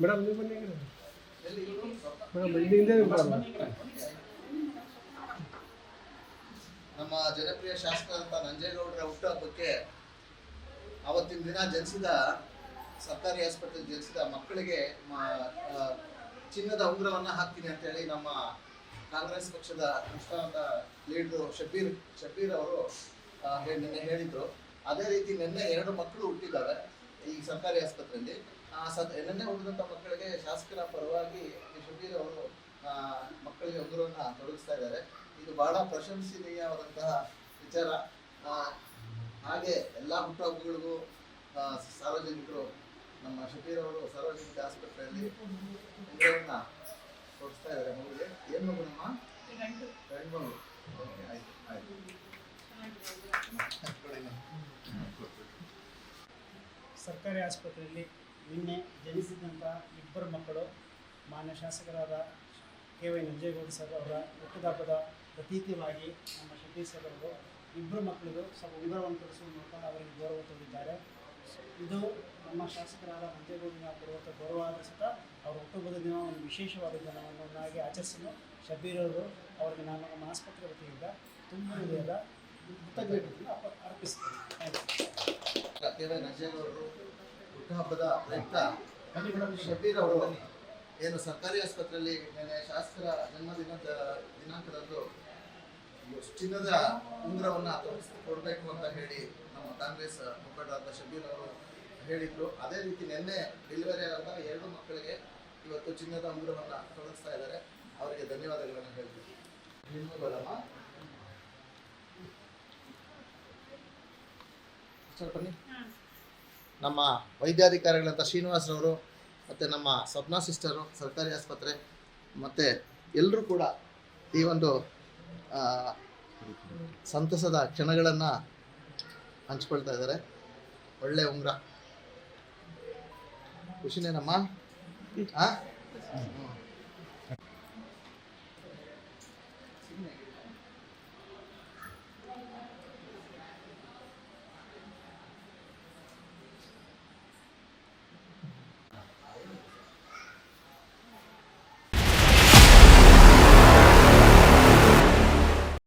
Madam, ನೀವು ಬನ್ನಿ madam ನಮ್ಮ ಜನಪ್ರಿಯ ಶಾಸಕರಂತ ನಂಜೇಗೌಡರ ಹುಟ್ಟುಹಬ್ಬಕ್ಕೆ ಅವತ್ತಿನ ದಿನ ಜನಿಸಿದ ಸರ್ಕಾರಿ ಆಸ್ಪತ್ರೆ ಜನಿಸಿದ ಮಕ್ಕಳಿಗೆ ಚಿನ್ನದ ಉಂಗ್ರವನ್ನ ಹಾಕ್ತೀನಿ ಅಂತೇಳಿ ನಮ್ಮ ಕಾಂಗ್ರೆಸ್ ಪಕ್ಷದ ಅನುಷ್ಠಾನದ ಲೀಡರ್ ಶಬೀರ್ ಶಬೀರ್ ಅವರು ನಿನ್ನೆ ಹೇಳಿದ್ರು. ಅದೇ ರೀತಿ ನಿನ್ನೆ ಎರಡು ಮಕ್ಕಳು ಹುಟ್ಟಿದ್ದಾರೆ ಈ ಸರ್ಕಾರಿ ಆಸ್ಪತ್ರೆಯಲ್ಲಿ. ಆ ಸದ್ ನಿನ್ನೆ ಹುಟ್ಟಿದಂಥ ಮಕ್ಕಳಿಗೆ ಶಾಸಕರ ಪರವಾಗಿ ಶಬೀರ್ ಅವರು ಮಕ್ಕಳಿಗೆ ಉಗುರನ್ನ ತೊಡಗಿಸ್ತಾ ಇದ್ದಾರೆ. ಇದು ಬಹಳ ಪ್ರಶಂಸನೀಯವಾದಂತಹ ವಿಚಾರ. ಹಾಗೆ ಎಲ್ಲ ಹುಟ್ಟುಹಬ್ಬಗಳಿಗೂ ಸಾರ್ವಜನಿಕರು ನಮ್ಮ ಶಬೀರ್ ಅವರು ಸಾರ್ವಜನಿಕ ಆಸ್ಪತ್ರೆಯಲ್ಲಿ ಉಂಗುರವನ್ನ ತೊಡಗಿಸ್ತಾ ಇದ್ದಾರೆ ಮಗುಗೆ. ಏನು ಗಂಡು ಮಗು. ಓಕೆ ಆಯ್ತು ಆಯ್ತು. ಸರ್ಕಾರಿ ಆಸ್ಪತ್ರೆಯಲ್ಲಿ ನಿನ್ನೆ ಜನಿಸಿದಂಥ ಇಬ್ಬರು ಮಕ್ಕಳು ಮಾನ್ಯ ಶಾಸಕರಾದ ಕೆ ವೈ ನಂಜೇಗೌಡ ಸರ್ ಅವರ ಹುಟ್ಟುದಾಪದ ಪ್ರತೀತಿಯವಾಗಿ ನಮ್ಮ ಶೆಟ್ಟಿ ಸರ್ ಅವರು ಇಬ್ಬರು ಮಕ್ಕಳಿಗೂ ಸ್ವಲ್ಪ ವಿವರವನ್ನು ತೋರಿಸುವ ಮೂಲಕ ಅವರಿಗೆ ಗೌರವ ತೋರಿದ್ದಾರೆ. ಇದು ನಮ್ಮ ಶಾಸಕರಾದ ನಂಜೇಗೌಡನ ಕೊಡುವಂಥ ಗೌರವ ಸಹಿತ ಅವರ ಹುಟ್ಟುಹಬ್ಬದ ದಿನ ಒಂದು ವಿಶೇಷವಾದ ದಿನವನ್ನಾಗಿ ಆಚರಿಸಲು ಶಬೀರ್ ಅವರು ಅವರಿಗೆ ನಾನು ನಮ್ಮ ಆಸ್ಪತ್ರೆ ವತಿಯಿಂದ ತುಂಬ ಹೃದಯದ ಕೃತಜ್ಞತೆಯನ್ನು ಅರ್ಪ- ಅರ್ಪಿಸ್ತೇನೆ ನಂಜೇಗೌಡರು ಹುಟ್ಟುಹಬ್ಬದ ಪ್ರಯುಕ್ತ ಶಬೀರ್ ಅವರು ಏನು ಸರ್ಕಾರಿ ಆಸ್ಪತ್ರೆಯಲ್ಲಿ ನಿನ್ನೆ ಶಾಸಕರ ಜನ್ಮದಿನದ ದಿನಾಂಕದಂದು ಚಿನ್ನದ ಉಂಗುರವನ್ನು ಕೊಡಬೇಕು ಅಂತ ಹೇಳಿ ನಮ್ಮ ಕಾಂಗ್ರೆಸ್ ಮುಖಂಡರಾದ ಶಬೀರ್ ಅವರು ಹೇಳಿದ್ರು. ಅದೇ ರೀತಿ ನಿನ್ನೆ ಡೆಲಿವರಿ ಆದಾಗ ಎರಡು ಮಕ್ಕಳಿಗೆ ಇವತ್ತು ಚಿನ್ನದ ಉಂಗುರವನ್ನ ತೊಡಗಿಸ್ತಾ ಇದ್ದಾರೆ. ಅವರಿಗೆ ಧನ್ಯವಾದಗಳನ್ನು ಹೇಳಿದ್ರು ನಿಮ್ಮಲ್ಲಮ್ಮ ಸರ್, ಬನ್ನಿ. ನಮ್ಮ ವೈದ್ಯಾಧಿಕಾರಿಗಳಂತ ಶ್ರೀನಿವಾಸರವರು ಮತ್ತು ನಮ್ಮ ಸಪ್ನಾ ಸಿಸ್ಟರು, ಸರ್ಕಾರಿ ಆಸ್ಪತ್ರೆ, ಮತ್ತು ಎಲ್ಲರೂ ಕೂಡ ಈ ಒಂದು ಸಂತಸದ ಕ್ಷಣಗಳನ್ನು ಹಂಚ್ಕೊಳ್ತಾ ಇದ್ದಾರೆ ಒಳ್ಳೆ ಉಂಗ್ರ. ಖುಷಿನೇನಮ್ಮ? ಆ?